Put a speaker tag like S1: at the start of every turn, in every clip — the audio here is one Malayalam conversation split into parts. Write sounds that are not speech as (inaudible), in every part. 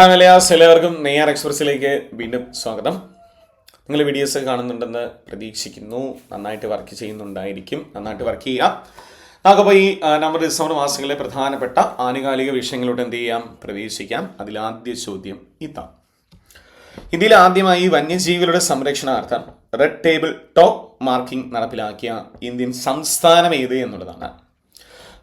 S1: മലയാസ് എല്ലാവർക്കും നെയ്യാർ എക്സ്പ്രസിലേക്ക് വീണ്ടും സ്വാഗതം. നിങ്ങൾ വീഡിയോസ് കാണുന്നുണ്ടെന്ന് പ്രതീക്ഷിക്കുന്നു. നന്നായിട്ട് വർക്ക് ചെയ്യുന്നുണ്ടായിരിക്കും. നന്നായിട്ട് വർക്ക് ചെയ്യുക. നമുക്കപ്പോൾ ഈ നവംബർ ഡിസംബർ മാസങ്ങളിലെ പ്രധാനപ്പെട്ട ആനുകാലിക വിഷയങ്ങളോട് എന്ത് ചെയ്യാം? പ്രവേശിക്കാം അതിലാദ്യ ചോദ്യം ഇതാ. ഇന്ത്യയിൽ ആദ്യമായി വന്യജീവികളുടെ സംരക്ഷണാർത്ഥം റെഡ് ടേബിൾ ടോപ്പ് മാർക്കിംഗ് നടപ്പിലാക്കിയ ഇന്ത്യൻ സംസ്ഥാനം ഏത് എന്നുള്ളതാണ്.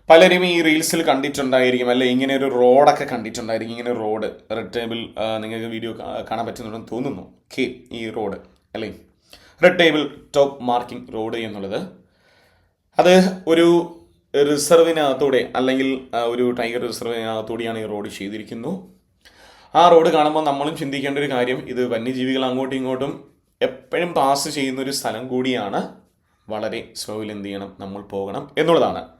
S1: പലരും ഈ റീൽസിൽ കണ്ടിട്ടുണ്ടായിരിക്കും അല്ലെ ഇങ്ങനെ ഒരു റോഡൊക്കെ കണ്ടിട്ടുണ്ടായിരിക്കും ഇങ്ങനെ റോഡ് റെഡ് ടേബിൾ നിങ്ങൾക്ക് വീഡിയോ കാണാൻ പറ്റുന്നുണ്ടെന്ന് തോന്നുന്നു. കെ ഈ റോഡ് അല്ലേ? Red table top marking road എന്നുള്ളത്. അത് ഒരു റിസർവിനകത്തൂടെ അല്ലെങ്കിൽ ഒരു ടൈഗർ റിസർവിനകത്തൂടെയാണ് ഈ റോഡ് ചെയ്തിരിക്കുന്നു. ആ റോഡ് കാണുമ്പോൾ നമ്മളും ചിന്തിക്കേണ്ട ഒരു കാര്യം ഇത് വന്യജീവികൾ അങ്ങോട്ടും ഇങ്ങോട്ടും എപ്പോഴും പാസ് ചെയ്യുന്ന ഒരു സ്ഥലം കൂടിയാണ്. വളരെ സ്ലോയിൽ എന്ത് ചെയ്യണം നമ്മൾ പോകണം എന്നുള്ളതാണ്.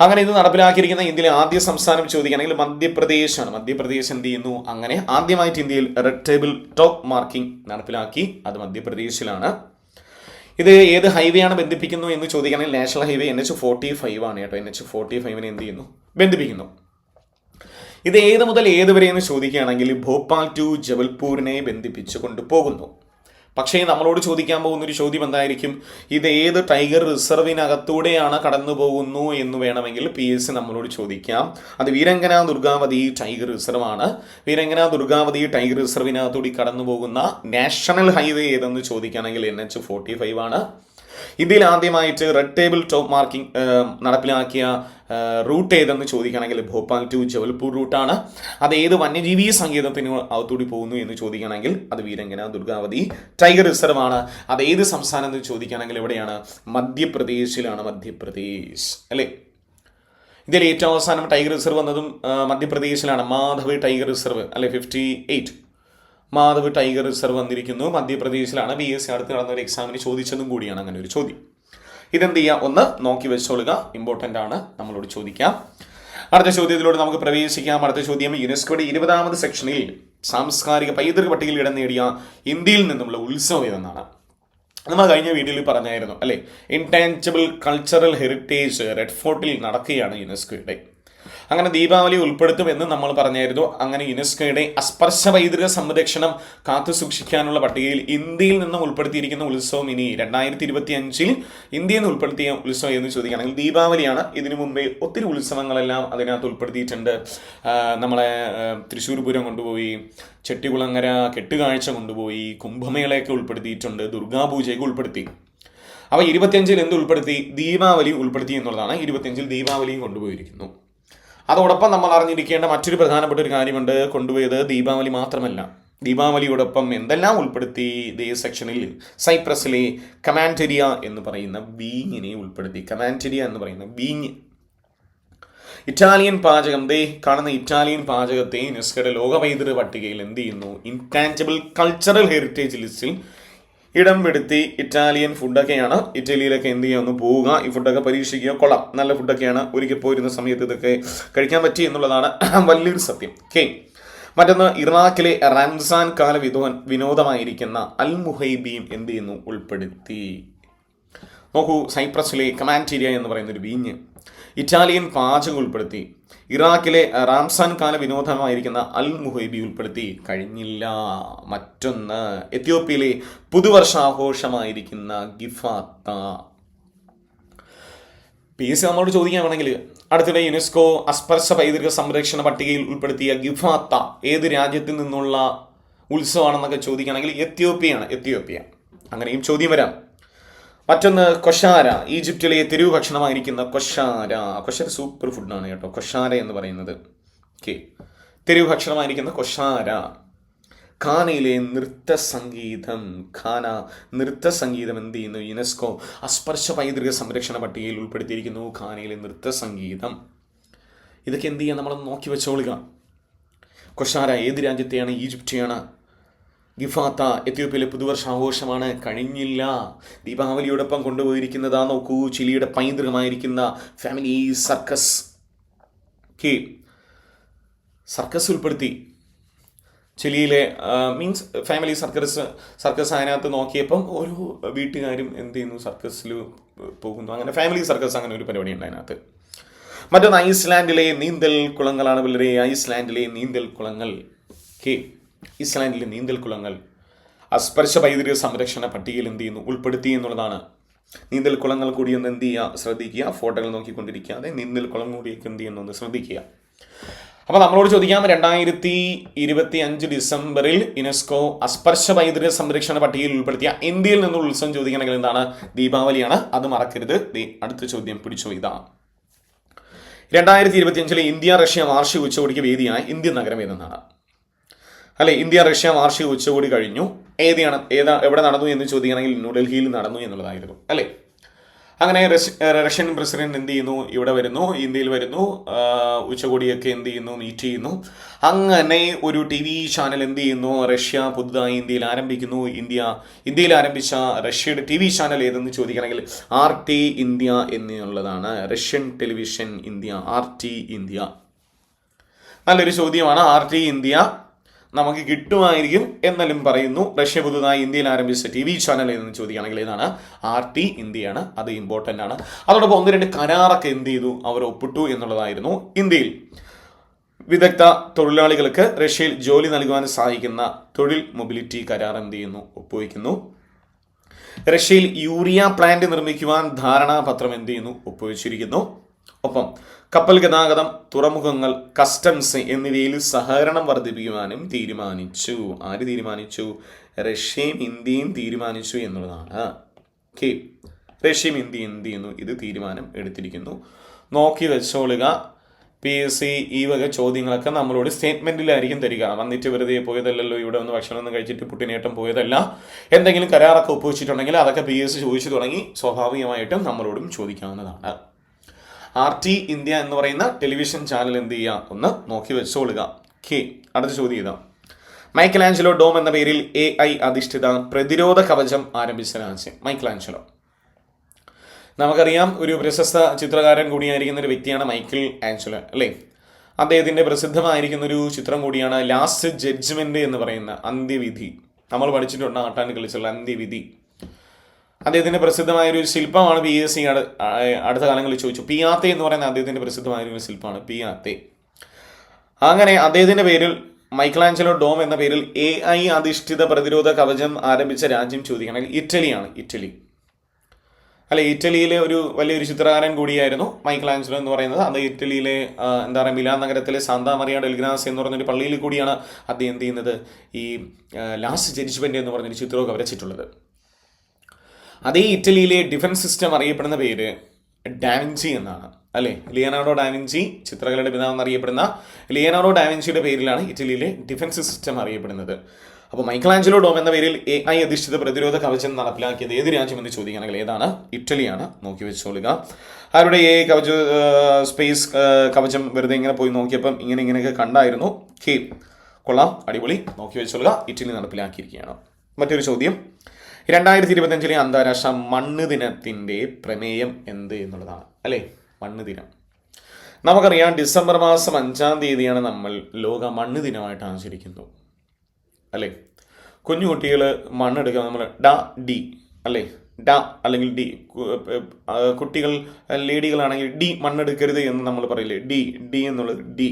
S1: അങ്ങനെ ഇത് നടപ്പിലാക്കിയിരിക്കുന്ന ഇന്ത്യയിലെ ആദ്യ സംസ്ഥാനം ചോദിക്കുകയാണെങ്കിൽ മധ്യപ്രദേശാണ്. മധ്യപ്രദേശ് എന്ത് ചെയ്യുന്നു? അങ്ങനെ ആദ്യമായിട്ട് ഇന്ത്യയിൽ റെഡ് ടേബിൾ ടോപ്പ് മാർക്കിംഗ് നടപ്പിലാക്കി. അത് മധ്യപ്രദേശിലാണ്. ഇത് ഏത് ഹൈവേ ആണ് ബന്ധിപ്പിക്കുന്നു എന്ന് ചോദിക്കുകയാണെങ്കിൽ national highway N H forty five ആണ് കേട്ടോ. എൻ എച്ച് ഫോർട്ടി ഫൈവിനെ എന്ത് ചെയ്യുന്നു? ബന്ധിപ്പിക്കുന്നു. ഇത് ഏത് മുതൽ ഏത് വരെ എന്ന് ചോദിക്കുകയാണെങ്കിൽ ഭോപ്പാൽ ടു ജബൽപൂരിനെ ബന്ധിപ്പിച്ചു കൊണ്ടുപോകുന്നു പക്ഷേ നമ്മളോട് ചോദിക്കാൻ പോകുന്ന ഒരു ചോദ്യം എന്തായിരിക്കും? ഇത് ഏത് ടൈഗർ റിസർവിനകത്തൂടെയാണ് കടന്നു പോകുന്നു എന്ന് വേണമെങ്കിൽ പി എസ് നമ്മളോട് ചോദിക്കാം. അത് വീരങ്കന ദുർഗാവതി ടൈഗർ റിസർവാണ്. വീരങ്കന ദുർഗാവതി ടൈഗർ റിസർവിനകത്തൂടി കടന്നു പോകുന്ന നാഷണൽ ഹൈവേ ഏതെന്ന് ചോദിക്കുകയാണെങ്കിൽ എൻ എച്ച് ഫോർട്ടി ഫൈവ് ആണ്. ഇതിൽ ആദ്യമായിട്ട് റെഡ് ടേബിൾ ടോപ്പ് മാർക്കിംഗ് നടപ്പിലാക്കിയ റൂട്ട് ഏതെന്ന് ചോദിക്കുകയാണെങ്കിൽ ഭോപ്പാൽ ടു ജബൽപൂർ റൂട്ടാണ്. അത് ഏത് വന്യജീവി സങ്കേതത്തിന് അകത്തൂടി പോകുന്നു എന്ന് ചോദിക്കുകയാണെങ്കിൽ അത് വീരങ്കന ദുർഗാവതി ടൈഗർ റിസർവ് ആണ്. അത് ഏത് സംസ്ഥാനം എന്ന് ചോദിക്കുകയാണെങ്കിൽ എവിടെയാണ് മധ്യപ്രദേശിലാണ് മധ്യപ്രദേശ്. അല്ലേ? ഇതിൽ ഏറ്റവും അവസാനം ടൈഗർ റിസർവ് വന്നതും മധ്യപ്രദേശിലാണ്. മാധവ് ടൈഗർ റിസർവ് അല്ലെ? Fifty eight Madhav tiger reserve വന്നിരിക്കുന്നു. മധ്യപ്രദേശിലാണ്. ബി എസ് സി അടുത്ത് നടന്ന ഒരു എക്സാമിന് ചോദിച്ചതും കൂടിയാണ് അങ്ങനെ ഒരു ചോദ്യം. ഇതെന്ത് ചെയ്യുക ഒന്ന് നോക്കി വെച്ചോളുക. ഇമ്പോർട്ടന്റ് ആണ്. നമ്മളോട് ചോദിക്കാം. അടുത്ത ചോദ്യത്തിലൂടെ നമുക്ക് പ്രവേശിക്കാം. അടുത്ത ചോദ്യം യുനെസ്കോയുടെ ഇരുപതാമത് സെക്ഷനിൽ സാംസ്കാരിക പൈതൃക പട്ടികയിൽ ഇടം നേടിയ ഇന്ത്യയിൽ നിന്നുള്ള ഉത്സവം ഇതെന്നാണ് നമ്മൾ കഴിഞ്ഞ വീഡിയോയിൽ പറഞ്ഞായിരുന്നു അല്ലേ? ഇൻടാഞ്ചബിൾ കൾച്ചറൽ ഹെറിറ്റേജ് റെഡ് ഫോർട്ടിൽ നടക്കുകയാണ് യുനെസ്കോയുടെ. അങ്ങനെ ദീപാവലി ഉൾപ്പെടുത്തുമെന്ന് നമ്മൾ പറഞ്ഞായിരുന്നു. അങ്ങനെ യുനെസ്കോയുടെ അസ്പർശ പൈതൃക സംരക്ഷണം കാത്തു സൂക്ഷിക്കാനുള്ള പട്ടികയിൽ ഇന്ത്യയിൽ നിന്നും ഉൾപ്പെടുത്തിയിരിക്കുന്ന ഉത്സവം ഇനി രണ്ടായിരത്തി ഇരുപത്തി അഞ്ചിൽ ഇന്ത്യയിൽ നിന്ന് ഉൾപ്പെടുത്തിയ ഉത്സവം എന്ന് ചോദിക്കുകയാണെങ്കിൽ ദീപാവലിയാണ്. ഇതിനു മുമ്പേ ഒത്തിരി ഉത്സവങ്ങളെല്ലാം അതിനകത്ത് ഉൾപ്പെടുത്തിയിട്ടുണ്ട്. നമ്മളെ തൃശ്ശൂർ പൂരം കൊണ്ടുപോയി ചെട്ടികുളങ്ങര കെട്ടുകാഴ്ച കൊണ്ടുപോയി കുംഭമേളയൊക്കെ ഉൾപ്പെടുത്തിയിട്ടുണ്ട് ദുർഗാപൂജയൊക്കെ ഉൾപ്പെടുത്തി. അപ്പോൾ ഇരുപത്തിയഞ്ചിൽ എന്ത് ഉൾപ്പെടുത്തി? ദീപാവലി ഉൾപ്പെടുത്തി എന്നുള്ളതാണ്. ഇരുപത്തിയഞ്ചിൽ ദീപാവലിയും കൊണ്ടുപോയിരിക്കുന്നു. അതോടൊപ്പം നമ്മൾ അറിഞ്ഞിരിക്കേണ്ട മറ്റൊരു പ്രധാനപ്പെട്ട ഒരു കാര്യമുണ്ട്. കൊണ്ടുപോയത് ദീപാവലി മാത്രമല്ല. ദീപാവലിയോടൊപ്പം എന്തെല്ലാം ഉൾപ്പെടുത്തി ദേ സെക്ഷനിൽ? സൈപ്രസിലെ കമാന്റരിയ എന്ന് പറയുന്ന വീങ്ങിനെ ഉൾപ്പെടുത്തി. കമാന്റരിയ എന്ന് പറയുന്ന ബീങ് ഇറ്റാലിയൻ പാചകം. ദേ കാണുന്ന ഇറ്റാലിയൻ പാചകത്തെ യുനെസ്കോയുടെ ലോക പൈതൃക പട്ടികയിൽ എന്ത് ചെയ്യുന്നു? ഇൻടാഞ്ചിബിൾ കൾച്ചറൽ ഹെറിറ്റേജ് ലിസ്റ്റിൽ ഇടം വെടുത്തി ഇറ്റാലിയൻ ഫുഡൊക്കെയാണ് ഇറ്റലിയിലൊക്കെ എന്ത് ചെയ്യുക ഒന്ന് പോവുക. ഈ ഫുഡൊക്കെ പരീക്ഷിക്കുക. കൊള്ളാം. നല്ല ഫുഡൊക്കെയാണ് ഒരിക്കൽ പോയിരുന്ന സമയത്ത് ഇതൊക്കെ കഴിക്കാൻ പറ്റി എന്നുള്ളതാണ് (clears throat) വലിയൊരു സത്യം. ഓക്കെ മറ്റൊന്ന് ഇറാഖിലെ റംസാൻ കാല വിനോ വിനോദമായിരിക്കുന്ന അൽ മുഹൈബീം എന്ത് ചെയ്യുന്നു? ഉൾപ്പെടുത്തി. നോക്കൂ സൈപ്രസിലെ കമാന്റീരിയ എന്ന് പറയുന്ന ഒരു വീഞ്ഞ് ഇറ്റാലിയൻ പാചകം ഉൾപ്പെടുത്തി. ഇറാഖിലെ റാംസാൻ കാല വിനോദമായിരിക്കുന്ന അൽ മുഹൈബി ഉൾപ്പെടുത്തി കഴിഞ്ഞില്ല. മറ്റൊന്ന് എത്യോപ്യയിലെ പുതുവർഷാഘോഷമായിരിക്കുന്ന ഗിഫാത്ത. പി എസ് സി നമ്മളോട് ചോദിക്കാൻ വേണമെങ്കിൽ അടുത്തിടെ യുനെസ്കോ അസ്പർശ പൈതൃക സംരക്ഷണ പട്ടികയിൽ ഉൾപ്പെടുത്തിയ ഗിഫാത്ത ഏത് രാജ്യത്തിൽ നിന്നുള്ള ഉത്സവമാണെന്നൊക്കെ ചോദിക്കുകയാണെങ്കിൽ എത്യോപ്യയാണ് എത്യോപ്യ. അങ്ങനെയും ചോദ്യം വരാം. മറ്റൊന്ന് കൊഷാര. ഈജിപ്തിലെ തെരുവ് ഭക്ഷണമായിരിക്കുന്ന കൊഷാര. കൊഷാര സൂപ്പർ ഫുഡാണ് കേട്ടോ. കൊഷാര എന്ന് പറയുന്നത്. ഓക്കെ തെരുവ് ഭക്ഷണമായിരിക്കുന്ന കൊഷാര. ഖാനയിലെ നൃത്ത സംഗീതം. ഖാന നൃത്ത സംഗീതം എന്ത് ചെയ്യുന്നു? യുനെസ്കോ അസ്പർശ പൈതൃക സംരക്ഷണ പട്ടികയിൽ ഉൾപ്പെടുത്തിയിരിക്കുന്നു ഖാനയിലെ നൃത്ത സംഗീതം. ഇതൊക്കെ എന്ത് ചെയ്യാൻ നമ്മൾ നോക്കി വെച്ചോളുക. കൊഷാര ഏത് രാജ്യത്തെയാണ്? ഈജിപ്തിയാണ്. ഗിഫാത്ത എത്യോപ്യയിലെ പുതുവർഷ ആഘോഷമാണ് കഴിഞ്ഞില്ല. ദീപാവലിയോടൊപ്പം കൊണ്ടുപോയിരിക്കുന്നതാ നോക്കൂ. ചിലിയുടെ പൈതൃകമായിരിക്കുന്ന ഫാമിലി സർക്കസ്. കെ. സർക്കസ് ഉൾപ്പെടുത്തി. ചിലിയിലെ മീൻസ് ഫാമിലി സർക്കസ് സർക്കസ് അതിനകത്ത് നോക്കിയപ്പം ഓരോ വീട്ടുകാരും എന്ത് ചെയ്യുന്നു? സർക്കസിൽ പോകുന്നു. അങ്ങനെ ഫാമിലി സർക്കസ് അങ്ങനെ ഒരു പരിപാടി ഉണ്ട് അതിനകത്ത്. മറ്റൊന്ന് ഐസ്ലാൻഡിലെ നീന്തൽ കുളങ്ങളാണ് പിള്ളേരെ. ഐസ്ലാൻഡിലെ നീന്തൽ കുളങ്ങൾ. കെ. ഇസ്ലാൻഡിലെ നീന്തൽക്കുളങ്ങൾ അസ്പർശ പൈതൃക സംരക്ഷണ പട്ടികയിൽ എന്ത് ചെയ്യുന്നു? ഉൾപ്പെടുത്തി എന്നുള്ളതാണ്. നീന്തൽ കുളങ്ങൾ കൂടി ഒന്ന് എന്ത് ചെയ്യുക? ശ്രദ്ധിക്കുക. ഫോട്ടോകൾ നോക്കിക്കൊണ്ടിരിക്കാതെ നീന്തൽ കുളം കൂടിയൊക്കെ എന്ത് ചെയ്യുന്നു? ഒന്ന് ശ്രദ്ധിക്കുക. അപ്പോൾ നമ്മളോട് ചോദിക്കാം രണ്ടായിരത്തി ഇരുപത്തി അഞ്ച് ഡിസംബറിൽ യുനെസ്കോ അസ്പർശ പൈതൃക സംരക്ഷണ പട്ടികയിൽ ഉൾപ്പെടുത്തിയ ഇന്ത്യയിൽ നിന്നുള്ള ഉത്സവം ചോദിക്കണമെങ്കിൽ എന്താണ്? ദീപാവലിയാണ്. അത് മറക്കരുത്. അടുത്ത ചോദ്യം പിടിച്ചോ ഇതാണ് രണ്ടായിരത്തി ഇരുപത്തിയഞ്ചിലെ ഇന്ത്യ റഷ്യ വാർഷിക ഉച്ചകോടിക്ക് വേദിയായ ഇന്ത്യൻ നഗരം ഏതെന്നാണ്? അല്ലെ ഇന്ത്യ റഷ്യ വാർഷിക ഉച്ചകോടി കഴിഞ്ഞു. ഏതാണ് ഏതാ എവിടെ നടന്നു എന്ന് ചോദിക്കുകയാണെങ്കിൽ ന്യൂഡൽഹിയിൽ നടന്നു എന്നുള്ളതായിരുന്നു അല്ലെ? അങ്ങനെ റഷ്യൻ പ്രസിഡന്റ് എന്ത് ചെയ്യുന്നു? ഇവിടെ വരുന്നു ഇന്ത്യയിൽ വരുന്നു ഉച്ചകോടിയൊക്കെ എന്ത് ചെയ്യുന്നു മീറ്റ് ചെയ്യുന്നു. അങ്ങനെ ഒരു ടി വി ചാനൽ എന്ത് ചെയ്യുന്നു? റഷ്യ പുതുതായി ഇന്ത്യയിൽ ആരംഭിക്കുന്നു. ഇന്ത്യ ഇന്ത്യയിൽ ആരംഭിച്ച റഷ്യയുടെ ടി വി ചാനൽ ഏതെന്ന് ചോദിക്കണമെങ്കിൽ ആർ ടി ഇന്ത്യ എന്നുള്ളതാണ്. Russian television India R T India. നല്ലൊരു ചോദ്യമാണ് ആർ ടി ഇന്ത്യ. നമുക്ക് കിട്ടുമായിരിക്കും എന്നാലും പറയുന്നു. റഷ്യ പുതുതായി ഇന്ത്യയിൽ ആരംഭിച്ച ടി വി ചാനൽ എന്ന് ചോദിക്കുകയാണെങ്കിൽ ഇതാണ് ആർ ടി ഇന്ത്യയാണ്. അത് ഇമ്പോർട്ടന്റ് ആണ്. അതോടൊപ്പം ഒന്ന് രണ്ട് കരാറൊക്കെ എന്ത് ചെയ്തു? അവർ ഒപ്പിട്ടു എന്നുള്ളതായിരുന്നു ഇന്ത്യയിൽ. വിദഗ്ധ തൊഴിലാളികൾക്ക് റഷ്യയിൽ ജോലി നൽകുവാൻ സഹായിക്കുന്ന തൊഴിൽ മൊബിലിറ്റി കരാർ എന്ത് ചെയ്യുന്നു? ഒപ്പുവയ്ക്കുന്നു. റഷ്യയിൽ യൂറിയ പ്ലാന്റ് നിർമ്മിക്കുവാൻ ധാരണാപത്രം എന്ത് ചെയ്യുന്നു? ഒപ്പുവെച്ചിരിക്കുന്നു. ഒപ്പം കപ്പൽ ഗതാഗതം തുറമുഖങ്ങൾ കസ്റ്റംസ് എന്നിവയിൽ സഹകരണം വർദ്ധിപ്പിക്കുവാനും തീരുമാനിച്ചു. ആര് തീരുമാനിച്ചു? റഷ്യയും ഇന്ത്യയും തീരുമാനിച്ചു എന്നുള്ളതാണ്. ഓക്കെ. റഷ്യയും ഇന്ത്യയും എന്ത് ചെയ്യുന്നു? ഇത് തീരുമാനം എടുത്തിരിക്കുന്നു. നോക്കി വെച്ചോളുക. പി എസ് സി ഈ വക ചോദ്യങ്ങളൊക്കെ നമ്മളോട് സ്റ്റേറ്റ്മെന്റിലായിരിക്കും തരിക. വന്നിട്ട് വെറുതെ പോയതല്ലല്ലോ ഇവിടെ വന്ന് ഭക്ഷണം ഒന്നും കഴിച്ചിട്ട് പുട്ടിനേട്ടം പോയതല്ല. എന്തെങ്കിലും കരാറൊക്കെ ഒപ്പുവെച്ചിട്ടുണ്ടെങ്കിൽ അതൊക്കെ പി എസ് സി ചോദിച്ചു തുടങ്ങി. സ്വാഭാവികമായിട്ടും നമ്മളോടും ചോദിക്കാവുന്നതാണ്. ആർ ടി ഇന്ത്യ എന്ന് പറയുന്ന ടെലിവിഷൻ ചാനൽ എന്ത് ചെയ്യുക? ഒന്ന് നോക്കി വെച്ചോളുക. കെ അടുത്ത ചോദ്യം ഇതാ. മൈക്കൽ ആഞ്ചലോ ഡോം എന്ന പേരിൽ എ ഐ അധിഷ്ഠിത പ്രതിരോധ കവചം ആരംഭിച്ച രാജ്യം. മൈക്കൽ ആഞ്ചലോ നമുക്കറിയാം ഒരു പ്രശസ്ത ചിത്രകാരൻ കൂടിയായിരിക്കുന്ന ഒരു വ്യക്തിയാണ് മൈക്കിൾ ആഞ്ചലോ അല്ലേ? അദ്ദേഹത്തിന്റെ പ്രസിദ്ധമായിരിക്കുന്ന ഒരു ചിത്രം കൂടിയാണ് ലാസ്റ്റ് ജഡ്ജ്മെന്റ് എന്ന് പറയുന്ന അന്ത്യവിധി. നമ്മൾ പഠിച്ചിട്ടുണ്ട് ആട്ടാൻ കളിച്ചുള്ള അന്ത്യവിധി. അദ്ദേഹത്തിന്റെ പ്രസിദ്ധമായൊരു ശില്പമാണ് പി എസ് സി അടുത്ത കാലങ്ങളിൽ ചോദിച്ചു. പിയാത്തെ എന്ന് പറയുന്ന അദ്ദേഹത്തിന്റെ പ്രസിദ്ധമായ ഒരു ശില്പമാണ് പിയാത്തെ അങ്ങനെ അദ്ദേഹത്തിന്റെ പേരിൽ മൈക്കലാഞ്ചലോ ഡോം എന്ന പേരിൽ എ ഐ അധിഷ്ഠിത പ്രതിരോധ കവചം ആരംഭിച്ച രാജ്യം ചോദിക്കണമെങ്കിൽ ഇറ്റലിയാണ് ഇറ്റലി. അല്ല ഇറ്റലിയിലെ ഒരു വലിയൊരു ചിത്രകാരൻ കൂടിയായിരുന്നു മൈക്കലാഞ്ചലോ എന്ന് പറയുന്നത്. അത് ഇറ്റലിയിലെ എന്താ പറയുക മിലാൻ നഗരത്തിലെ സാന്താ മറിയ ഡെൽഗ്രാസ് എന്ന് പറഞ്ഞൊരു പള്ളിയിൽ കൂടിയാണ് അദ്ദേഹം എന്ത് ചെയ്യുന്നത്? ഈ ലാസ്റ്റ് ജഡ്ജ്മെന്റ് എന്ന് പറഞ്ഞൊരു ചിത്രമൊക്കെ വരച്ചിട്ടുള്ളത് അതേ ഇറ്റലിയിലെ ഡിഫൻസ് സിസ്റ്റം അറിയപ്പെടുന്ന പേര് ഡാവിഞ്ചി എന്നാണ്. അല്ലേ? ലിയനാർഡോ ഡാവിഞ്ചി ചിത്രകലയുടെ പിതാവ് എന്നറിയപ്പെടുന്ന ലിയനാർഡോ ഡാവിഞ്ചിയുടെ പേരിലാണ് ഇറ്റലിയിലെ ഡിഫൻസ് സിസ്റ്റം അറിയപ്പെടുന്നത്. അപ്പോൾ മൈക്കലാഞ്ചലോ ഡോം എന്ന പേരിൽ എ ഐ അധിഷ്ഠിത പ്രതിരോധ കവചം നടപ്പിലാക്കിയത് ഏത് രാജ്യം എന്ന് ചോദിക്കുകയാണെങ്കിൽ ഏതാണ്? ഇറ്റലിയാണ്. നോക്കി വെച്ചോളുക. അവരുടെ എ കവച സ്പേസ് കവചം വെറുതെ ഇങ്ങനെ പോയി നോക്കിയപ്പം ഇങ്ങനെ ഇങ്ങനെയൊക്കെ കണ്ടായിരുന്നു? കെ. കൊള്ളാം. അടിപൊളി. നോക്കി വെച്ചോളുക. ഇറ്റലി നടപ്പിലാക്കിയിരിക്കുകയാണ്. മറ്റൊരു ചോദ്യം. രണ്ടായിരത്തി ഇരുപത്തഞ്ചിലെ അന്താരാഷ്ട്ര മണ്ണ് ദിനത്തിന്റെ പ്രമേയം എന്ത് എന്നുള്ളതാണ് അല്ലേ? മണ്ണ് ദിനം. നമുക്കറിയാം ഡിസംബർ മാസം അഞ്ചാം തീയതിയാണ് നമ്മൾ ലോക മണ്ണ് ദിനമായിട്ട് ആചരിക്കുന്നു അല്ലേ? കുഞ്ഞു കുട്ടികൾ മണ്ണെടുക്കുക നമ്മൾ ഡ ഡി അല്ലേ? ഡ അല്ലെങ്കിൽ ഡി കുട്ടികൾ ലേഡികളാണെങ്കിൽ ഡി മണ്ണെടുക്കരുത് എന്ന് നമ്മൾ പറയില്ലേ? ഡി ഡി എന്നുള്ളത് ഡി.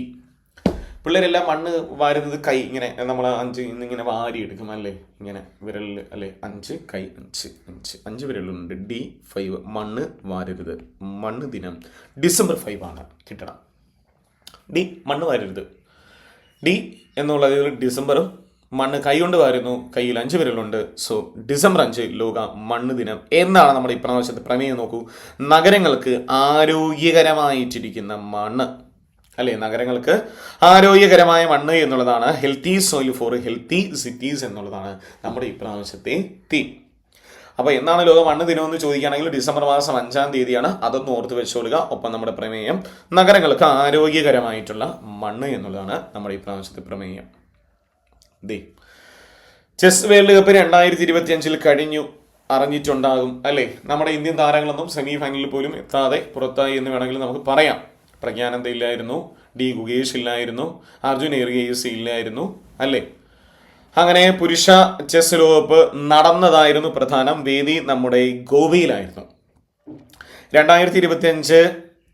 S1: പിള്ളേരെല്ലാം മണ്ണ് വാരുന്നത് കൈ ഇങ്ങനെ നമ്മൾ അഞ്ച് ഇന്നിങ്ങനെ വാരി എടുക്കും അല്ലേ? ഇങ്ങനെ വിരലിൽ അല്ലേ? അഞ്ച് കൈ അഞ്ച് അഞ്ച്. അഞ്ച് വിരലുണ്ട്. D five. മണ്ണ് വാരരുത്. മണ്ണ് ദിനം ഡിസംബർ ഫൈവ് ആണ്. കിട്ടണം. ഡി മണ്ണ് വാരരുത്. ഡി എന്നുള്ളത് ഡിസംബറും മണ്ണ് കൈ കൊണ്ട് വാരുന്നു. കയ്യിൽ അഞ്ച് വിരലുണ്ട്. സോ ഡിസംബർ അഞ്ച് ലോക മണ്ണ് ദിനം എന്നാണ് നമ്മുടെ ഇപ്രാവശ്യത്തെ പ്രമേയം നോക്കൂ. നഗരങ്ങൾക്ക് ആരോഗ്യകരമായിട്ടിരിക്കുന്ന മണ്ണ്. അല്ലേ നഗരങ്ങൾക്ക് ആരോഗ്യകരമായ മണ്ണ് എന്നുള്ളതാണ്. Healthy soil for healthy cities എന്നുള്ളതാണ് നമ്മുടെ ഇപ്രാവശ്യത്തെ തീം അപ്പോൾ എന്നാണ് ലോക മണ്ണ് ദിനം എന്ന് ചോദിക്കുകയാണെങ്കിൽ ഡിസംബർ മാസം അഞ്ചാം തീയതിയാണ്. അതൊന്ന് ഓർത്ത് വെച്ചോളുക. ഒപ്പം നമ്മുടെ പ്രമേയം നഗരങ്ങൾക്ക് ആരോഗ്യകരമായിട്ടുള്ള മണ്ണ് എന്നുള്ളതാണ് നമ്മുടെ ഇപ്രാവശ്യത്തെ പ്രമേയം. ദേ ചെസ് വേൾഡ് കപ്പ് രണ്ടായിരത്തി ഇരുപത്തി അഞ്ചിൽ കഴിഞ്ഞു. അറിഞ്ഞിട്ടുണ്ടാകും. അല്ലേ നമ്മുടെ ഇന്ത്യൻ താരങ്ങളൊന്നും സെമി ഫൈനലിൽ പോലും എത്താതെ പുറത്തായി എന്ന് വേണമെങ്കിൽ നമുക്ക് പറയാം. പ്രജ്ഞാനന്ദ ഇല്ലായിരുന്നു ഡി ഗുഗേഷ് ഇല്ലായിരുന്നു അർജുൻ എറിയേസ് ഇല്ലായിരുന്നു അല്ലേ? അങ്ങനെ പുരുഷ ചെസ് ലോകകപ്പ് നടന്നതായിരുന്നു പ്രധാനം വേദി നമ്മുടെ ഗോവയിലായിരുന്നു. രണ്ടായിരത്തി ഇരുപത്തി അഞ്ച്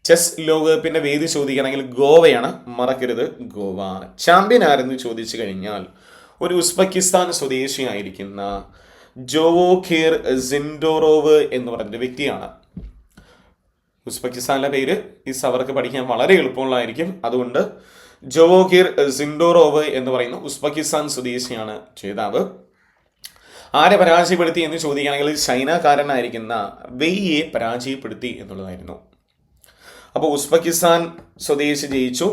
S1: ചെസ് ലോകകപ്പിന്റെ വേദി ചോദിക്കണമെങ്കിൽ ഗോവയാണ് മറക്കരുത് ഗോവ ചാമ്പ്യൻ ആരെന്ന് ചോദിച്ചു കഴിഞ്ഞാൽ ഒരു ഉസ്ബെക്കിസ്ഥാൻ സ്വദേശിയായിരിക്കുന്ന ജോവോ ഖീർ സിൻഡോറോവ് എന്ന് പറഞ്ഞൊരു വ്യക്തിയാണ്. ഉസ്ബെക്കിസ്ഥാനിലെ പേര് ഈ സവർക്ക് പഠിക്കാൻ വളരെ എളുപ്പമുള്ളതായിരിക്കും. അതുകൊണ്ട് ജോവോഗിർ സിൻഡോറോവ് എന്ന് പറയുന്ന ഉസ്ബെക്കിസ്ഥാൻ സ്വദേശിയാണ് ജേതാവ്. ആരെ പരാജയപ്പെടുത്തി എന്ന് ചോദിക്കുകയാണെങ്കിൽ ചൈനക്കാരനായിരിക്കുന്ന വെയ്യെ പരാജയപ്പെടുത്തി എന്നുള്ളതായിരുന്നു. അപ്പോൾ ഉസ്ബെക്കിസ്ഥാൻ സ്വദേശി ജയിച്ചു.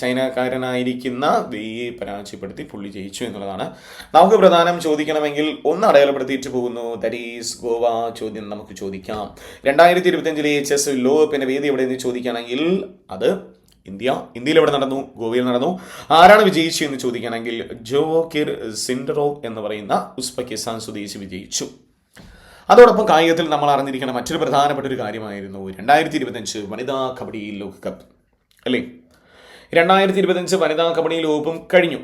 S1: ചൈനക്കാരനായിരിക്കുന്ന വെയ്യെ പരാജയപ്പെടുത്തി പുള്ളി ജയിച്ചു എന്നുള്ളതാണ്. നമുക്ക് പ്രധാനം ചോദിക്കണമെങ്കിൽ ഒന്ന് അടയാളപ്പെടുത്തിയിട്ട് പോകുന്നു. ദരീസ് ഗോവ ചോദ്യം നമുക്ക് ചോദിക്കാം. രണ്ടായിരത്തി ഇരുപത്തിയഞ്ചിലെ എച്ച് എസ് ലോകകപ്പിന്റെ വേദി എവിടെ എവിടെയെന്ന് ചോദിക്കുകയാണെങ്കിൽ അത് ഇന്ത്യ. ഇന്ത്യയിൽ എവിടെ നടന്നു? ഗോവയിൽ നടന്നു. ആരാണ് വിജയിച്ചു എന്ന് ചോദിക്കുകയാണെങ്കിൽ ജോവോക്കിർ സിൻഡറോവ് എന്ന് പറയുന്ന ഉസ്ബെക്കിസ്ഥാൻ സ്വദേശി വിജയിച്ചു. അതോടൊപ്പം കായികത്തിൽ നമ്മൾ അറിഞ്ഞിരിക്കുന്ന മറ്റൊരു പ്രധാനപ്പെട്ട ഒരു കാര്യമായിരുന്നു രണ്ടായിരത്തി ഇരുപത്തഞ്ച് വനിതാ കബഡി ലോകകപ്പ് അല്ലേ? രണ്ടായിരത്തി ഇരുപത്തഞ്ച് വനിതാ കബഡി ലോകകപ്പും കഴിഞ്ഞു.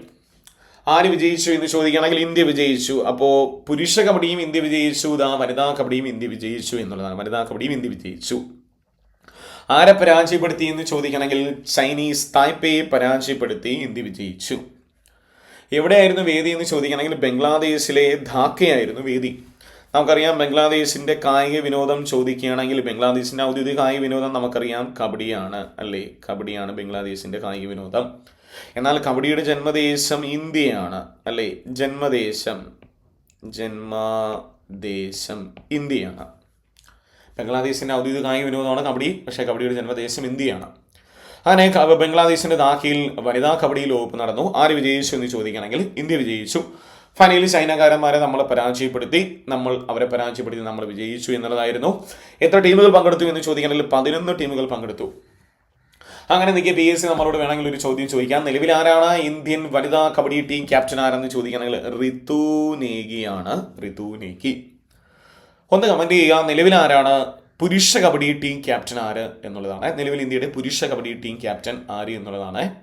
S1: ആര് വിജയിച്ചു എന്ന് ചോദിക്കുകയാണെങ്കിൽ ഇന്ത്യ വിജയിച്ചു. അപ്പോൾ പുരുഷ കബഡിയും ഇന്ത്യ വിജയിച്ചു ഇതാ വനിതാ കബഡിയും ഇന്ത്യ വിജയിച്ചു എന്നുള്ളതാണ്. വനിതാ കബഡിയും ഇന്ത്യ വിജയിച്ചു. ആരെ പരാജയപ്പെടുത്തി എന്ന് ചോദിക്കണമെങ്കിൽ ചൈനീസ് തായ്പേയെ പരാജയപ്പെടുത്തി ഇന്ത്യ വിജയിച്ചു. എവിടെയായിരുന്നു വേദി എന്ന് ചോദിക്കണമെങ്കിൽ ബംഗ്ലാദേശിലെ ധാക്കയായിരുന്നു വേദി. നമുക്കറിയാം ബംഗ്ലാദേശിന്റെ കായിക വിനോദം ചോദിക്കുകയാണെങ്കിൽ ബംഗ്ലാദേശിന്റെ ഔദ്യോഗിക കായിക വിനോദം നമുക്കറിയാം കബഡിയാണ് അല്ലേ? കബഡിയാണ് ബംഗ്ലാദേശിന്റെ കായിക വിനോദം. എന്നാൽ കബഡിയുടെ ജന്മദേശം ഇന്ത്യയാണ് അല്ലേ? ജന്മദേശം ജന്മദേശം ഇന്ത്യയാണ്. ബംഗ്ലാദേശിന്റെ ഔദ്യോഗിക കായിക വിനോദമാണ് കബഡി പക്ഷേ കബഡിയുടെ ജന്മദേശം ഇന്ത്യയാണ്. അങ്ങനെ ബംഗ്ലാദേശിന്റെ ധാക്കയിൽ വനിതാ കബഡി ലോകകപ്പ് നടന്നു. ആര് വിജയിച്ചു എന്ന് ചോദിക്കുകയാണെങ്കിൽ ഇന്ത്യ വിജയിച്ചു. ഫൈനലിൽ ചൈനക്കാരന്മാരെ നമ്മൾ പരാജയപ്പെടുത്തി നമ്മൾ അവരെ പരാജയപ്പെടുത്തി നമ്മൾ വിജയിച്ചു എന്നുള്ളതായിരുന്നു. എത്ര ടീമുകൾ പങ്കെടുത്തു എന്ന് ചോദിക്കണമെങ്കിൽ പതിനൊന്ന് ടീമുകൾ പങ്കെടുത്തു. അങ്ങനെ നിൽക്കിയ പി എസ് സി നമ്മളോട് വേണമെങ്കിൽ ഒരു ചോദ്യം ചോദിക്കാം. നിലവിൽ ആരാണ് ഇന്ത്യൻ വനിതാ കബഡി ടീം ക്യാപ്റ്റൻ ആരെന്ന് ചോദിക്കണമെങ്കിൽ ഋതു നേഗിയാണ്. ഋതു നേഗി. ഒന്ന് കമന്റ് ചെയ്യുക. നിലവിൽ ആരാണ് പുരുഷ കബഡി ടീം ക്യാപ്റ്റൻ ആര് എന്നുള്ളതാണ്. നിലവിൽ ഇന്ത്യയുടെ പുരുഷ കബഡി ടീം ക്യാപ്റ്റൻ ആര് എന്നുള്ളതാണ്.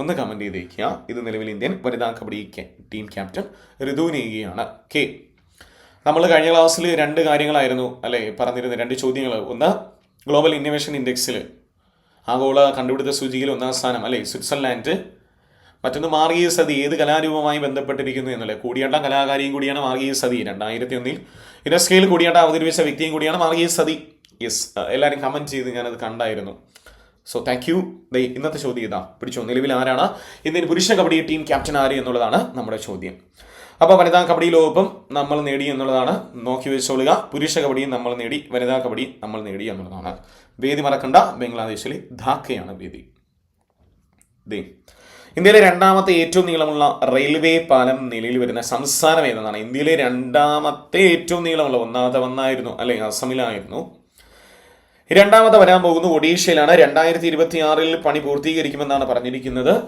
S1: ഒന്ന് കമന്റ് ചെയ്തേക്കുക. ഇത് നിലവിൽ ഇന്ത്യൻ വനിതാ കബഡി ടീം ക്യാപ്റ്റൻ ഋതു നേഗിയാണ് കെ നമ്മൾ കഴിഞ്ഞ ക്ലാസ്സിൽ രണ്ട് കാര്യങ്ങളായിരുന്നു അല്ലേ പറഞ്ഞിരുന്നത്. രണ്ട് ചോദ്യങ്ങൾ ഒന്ന് ഗ്ലോബൽ ഇന്നോവേഷൻ ഇൻഡെക്സിൽ ആഗോള കണ്ടുപിടുത്ത സൂചികയിൽ ഒന്നാം സ്ഥാനം അല്ലേ സ്വിറ്റ്സർലാൻഡ് മറ്റൊന്ന് മാർഗീയ സതി ഏത് കലാരൂപമായി ബന്ധപ്പെട്ടിരിക്കുന്നു എന്നല്ലേ? കൂടിയാട്ടം കലാകാരിയും കൂടിയാണ് മാർഗീയ സതി. രണ്ടായിരത്തി ഒന്നിൽ യുനെസ്കോയിൽ കൂടിയാട്ടം അവതരിപ്പിച്ച വ്യക്തിയും കൂടിയാണ് മാർഗീയ സതി. യെസ് എല്ലാവരും കമന്റ് ചെയ്ത് ഞാനത് കണ്ടായിരുന്നു. സോ താങ്ക് യു ദൈ ഇന്നത്തെ ചോദ്യം ഇതാ. പിടിച്ചോ നിലവിൽ ആരാണ്? ഇന്ത്യൻ പുരുഷ കബഡി ടീം ക്യാപ്റ്റൻ ആര് എന്നുള്ളതാണ് നമ്മുടെ ചോദ്യം. അപ്പോൾ വനിതാ കബഡി ലോകകപ്പും നമ്മൾ നേടി എന്നുള്ളതാണ്. നോക്കി വെച്ചോളുക. പുരുഷ കബഡിയും നമ്മൾ നേടി വനിതാ കബഡി നമ്മൾ നേടി എന്നുള്ളതാണ്. വേദി മറക്കണ്ട. ബംഗ്ലാദേശിലെ ധാക്കയാണ് വേദി. ദേ ഇന്ത്യയിലെ രണ്ടാമത്തെ ഏറ്റവും നീളമുള്ള റെയിൽവേ പാലം നിലയിൽ വരുന്ന സംസ്ഥാനം ഏതെന്നാണ്? ഇന്ത്യയിലെ രണ്ടാമത്തെ ഏറ്റവും നീളമുള്ള ഒന്നാമത്തെ വന്നായിരുന്നു അല്ലെങ്കിൽ അസമിലായിരുന്നു. രണ്ടാമത്തെ വരാൻ പോകുന്നു ഒഡീഷയിലാണ് രണ്ടായിരത്തി ഇരുപത്തി ആറിൽ പണി പൂർത്തീകരിക്കുമെന്നാണ് പറഞ്ഞിരിക്കുന്നത്.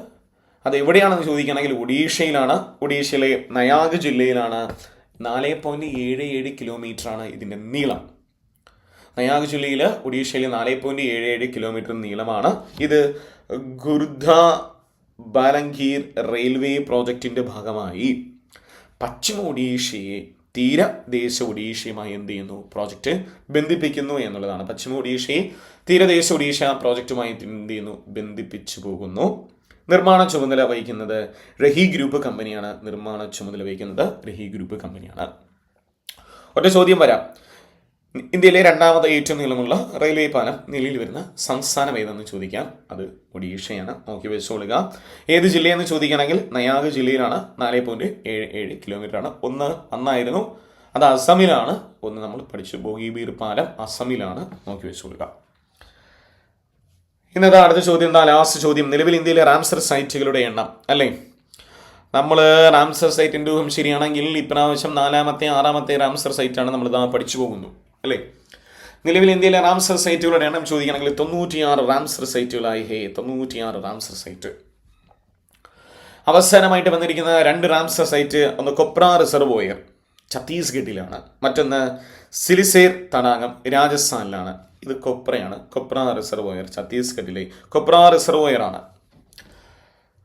S1: അത് എവിടെയാണെന്ന് ചോദിക്കുകയാണെങ്കിൽ ഒഡീഷയിലാണ്. ഒഡീഷയിലെ നയാഗ് ജില്ലയിലാണ്. നാല് പോയിന്റ് ഏഴ് ഏഴ് കിലോമീറ്റർ ആണ് ഇതിന്റെ നീളം. നയാഗ് ജില്ലയിൽ ഒഡീഷയിലെ നാല് പോയിന്റ് ഏഴ് ഏഴ് കിലോമീറ്റർ നീളമാണ്. ഇത് ഗുർദ ബാലങ്കീർ റെയിൽവേ പ്രോജക്റ്റിന്റെ ഭാഗമായി പശ്ചിമ ഒഡീഷയെ തീരദേശ ഒഡീഷയുമായി എന്ത് ചെയ്യുന്നു? പ്രോജക്റ്റ് ബന്ധിപ്പിക്കുന്നു എന്നുള്ളതാണ്. പശ്ചിമ ഒഡീഷയെ തീരദേശ ഒഡീഷ പ്രോജക്റ്റുമായി എന്ത് ചെയ്യുന്നു? ബന്ധിപ്പിച്ചു പോകുന്നു. നിർമ്മാണ ചുമതല വഹിക്കുന്നത് റഹി ഗ്രൂപ്പ് കമ്പനിയാണ് നിർമ്മാണ ചുമതല വഹിക്കുന്നത് റഹി ഗ്രൂപ്പ് കമ്പനിയാണ് ഒറ്റ ചോദ്യം വരാം. ഇന്ത്യയിലെ രണ്ടാമത് ഏറ്റവും നീളമുള്ള റെയിൽവേ പാലം നിലയിൽ വരുന്ന സംസ്ഥാനം ഏതെന്ന് ചോദിക്കാം. അത് ഒഡീഷയാണ്. നോക്കി വെച്ചോളുക. ഏത് ജില്ലയെന്ന് ചോദിക്കുകയാണെങ്കിൽ നയാഗ് ജില്ലയിലാണ്. നാല് പോയിന്റ് ഏഴ് ഏഴ് കിലോമീറ്റർ ആണ്. ഒന്ന് അന്നായിരുന്നു. അത് അസമിലാണ്. ഒന്ന് നമ്മൾ പഠിച്ചു. ബോഗിബീർ പാലം അസമിലാണ്. നോക്കി വെച്ചോളുക. ഇന്നത്തെ അടുത്ത ചോദ്യം എന്താ? ലാസ്റ്റ് ചോദ്യം. നിലവിൽ ഇന്ത്യയിലെ റാംസർ സൈറ്റുകളുടെ എണ്ണം അല്ലേ? നമ്മൾ റാംസർ സൈറ്റിന്റെ ഊഹം ശരിയാണെങ്കിൽ ഇപ്രാവശ്യം നാലാമത്തെ ആറാമത്തെ റാംസർ സൈറ്റാണ് നമ്മൾ ഇതാ പഠിച്ചു പോകുന്നു. അല്ലേ? നിലവിൽ ഇന്ത്യയിലെ റാംസർ സൈറ്റുകളുടെ എണ്ണം ചോദിക്കുകയാണെങ്കിൽ തൊണ്ണൂറ്റിയാറ് റാംസർ സൈറ്റുകളായി. ഹേ തൊണ്ണൂറ്റിയാറ് റാംസർ സൈറ്റ്. അവസാനമായിട്ട് വന്നിരിക്കുന്ന രണ്ട് റാംസർ സൈറ്റ് ഒന്ന് കൊപ്ര റിസർവോയർ ഛത്തീസ്ഗഡിലാണ്. മറ്റൊന്ന് സിലിസേർ തടാകം രാജസ്ഥാനിലാണ്. ഇത് കൊപ്രയാണ്. കൊപ്ര റിസർവോയർ ഛത്തീസ്ഗഡിലെ കൊപ്ര റിസർവോയർ ആണ്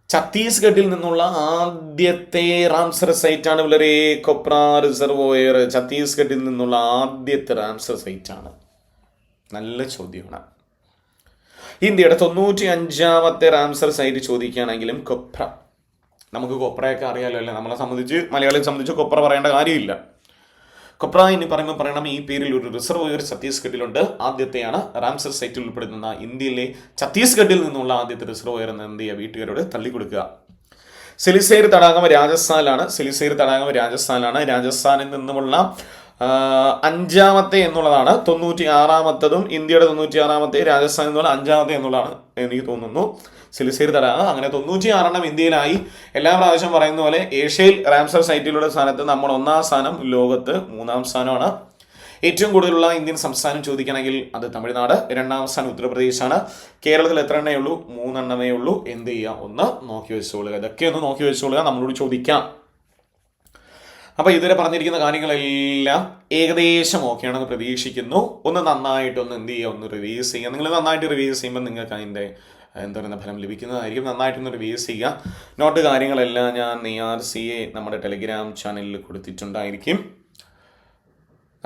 S1: ഛത്തീസ്ഗഡിൽ നിന്നുള്ള ആദ്യത്തെ റാംസർ സൈറ്റ് ആണ് വളരെ കൊപ്ര റിസർവോയർ ഛത്തീസ്ഗഡിൽ നിന്നുള്ള ആദ്യത്തെ റാംസർ സൈറ്റ് ആണ് നല്ല ചോദ്യമാണ്. ഇന്ത്യയുടെ തൊണ്ണൂറ്റി അഞ്ചാമത്തെ റാംസർ സൈറ്റ് ചോദിക്കുകയാണെങ്കിലും കൊപ്ര. നമുക്ക് കൊപ്രയൊക്കെ അറിയാലോ അല്ലേ? നമ്മളെ സംബന്ധിച്ച് മലയാളിയെ സംബന്ധിച്ച് കൊപ്ര പറയേണ്ട കാര്യമില്ല. കൊപ്ര എന്ന് പറയുമ്പോൾ പറയണം ഈ പേരിൽ ഒരു റിസർവോയർ ഛത്തീസ്ഗഡിലുണ്ട്. ആദ്യത്തെയാണ് റാംസർ സൈറ്റിൽ ഉൾപ്പെടുന്ന ഇന്ത്യയിലെ ഛത്തീസ്ഗഡിൽ നിന്നുള്ള ആദ്യത്തെ റിസർവോയർ എന്ന് എന്ത് ചെയ്യുക? വീട്ടുകാരോട് തള്ളിക്കൊടുക്കുക. സിലിസേർ തടാകം രാജസ്ഥാനിലാണ്. സിലിസേർ തടാകം രാജസ്ഥാനിലാണ്. രാജസ്ഥാനിൽ നിന്നുമുള്ള അഞ്ചാമത്തെ എന്നുള്ളതാണ്. തൊണ്ണൂറ്റി ആറാമത്തതും ഇന്ത്യയുടെ തൊണ്ണൂറ്റി ആറാമത്തെ രാജസ്ഥാനിൽ നിന്നുള്ള അഞ്ചാമത്തെ എന്നുള്ളതാണ് എനിക്ക് തോന്നുന്നു. സിലിസേർ തടാകം അങ്ങനെ തൊണ്ണൂറ്റി ആറെണ്ണം ഇന്ത്യയിലായി. എല്ലാ പ്രാവശ്യം പറയുന്ന പോലെ ഏഷ്യയിൽ റാംസർ സൈറ്റിലൂടെ സ്ഥാനത്ത് നമ്മൾ ഒന്നാം സ്ഥാനം ലോകത്ത് മൂന്നാം സ്ഥാനമാണ്. ഏറ്റവും കൂടുതലുള്ള ഇന്ത്യൻ സംസ്ഥാനം ചോദിക്കണമെങ്കിൽ അത് തമിഴ്നാട് രണ്ടാം സ്ഥാനം ഉത്തർപ്രദേശാണ്. കേരളത്തിൽ എത്ര എണ്ണേ ഉള്ളൂ? മൂന്നെണ്ണമേ ഉള്ളൂ. എന്ത് ചെയ്യുക ഒന്ന് നോക്കി വെച്ചോളുക. ഇതൊക്കെ ഒന്ന് നോക്കി വെച്ചോളുക. നമ്മളോട് ചോദിക്കാം. അപ്പോൾ ഇതുവരെ പറഞ്ഞിരിക്കുന്ന കാര്യങ്ങളെല്ലാം ഏകദേശം ഓക്കെയാണെന്ന് പ്രതീക്ഷിക്കുന്നു. ഒന്ന് നന്നായിട്ടൊന്ന് എന്ത് ചെയ്യുക ഒന്ന് റിവ്യൂസ് ചെയ്യുക നിങ്ങൾ നന്നായിട്ട് റിവ്യൂസ് ചെയ്യുമ്പോൾ നിങ്ങൾക്ക് അതിന്റെ എന്താ പറയുന്ന ഫലം ലഭിക്കുന്നതായിരിക്കും. നന്നായിട്ടൊന്ന് റിവ്യൂസ് ചെയ്യുക നോട്ട് കാര്യങ്ങളെല്ലാം ഞാൻ ഇ ആർ സി എ നമ്മുടെ ടെലിഗ്രാം ചാനലിൽ കൊടുത്തിട്ടുണ്ടായിരിക്കും.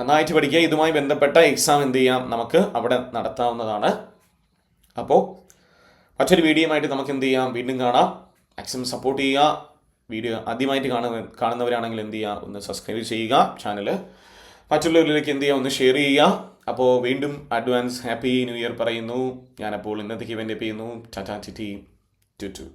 S1: നന്നായിട്ട് പഠിക്കുക. ഇതുമായി ബന്ധപ്പെട്ട എക്സാം എന്ത് ചെയ്യാം? നമുക്ക് അവിടെ നടത്താവുന്നതാണ്. അപ്പോൾ മറ്റൊരു വീഡിയോയുമായിട്ട് നമുക്ക് എന്ത് ചെയ്യാം? വീണ്ടും കാണാം. മാക്സിമം സപ്പോർട്ട് ചെയ്യുക. വീഡിയോ ആദ്യമായിട്ട് കാണുന്ന കാണുന്നവരാണെങ്കിൽ എന്ത് ചെയ്യുക? ഒന്ന് സബ്സ്ക്രൈബ് ചെയ്യുക. ചാനൽ മറ്റുള്ളവരിലേക്ക് എന്ത് ചെയ്യുക ഒന്ന് ഷെയർ ചെയ്യുക. അപ്പോൾ വീണ്ടും അഡ്വാൻസ് ഹാപ്പി ന്യൂ ഇയർ പറയുന്നു. ഞാനപ്പോൾ ഇന്നത്തേക്ക് വേണ്ടി ചെയ്യുന്നു ടാറ്റാ ചിറ്റി ടു ടു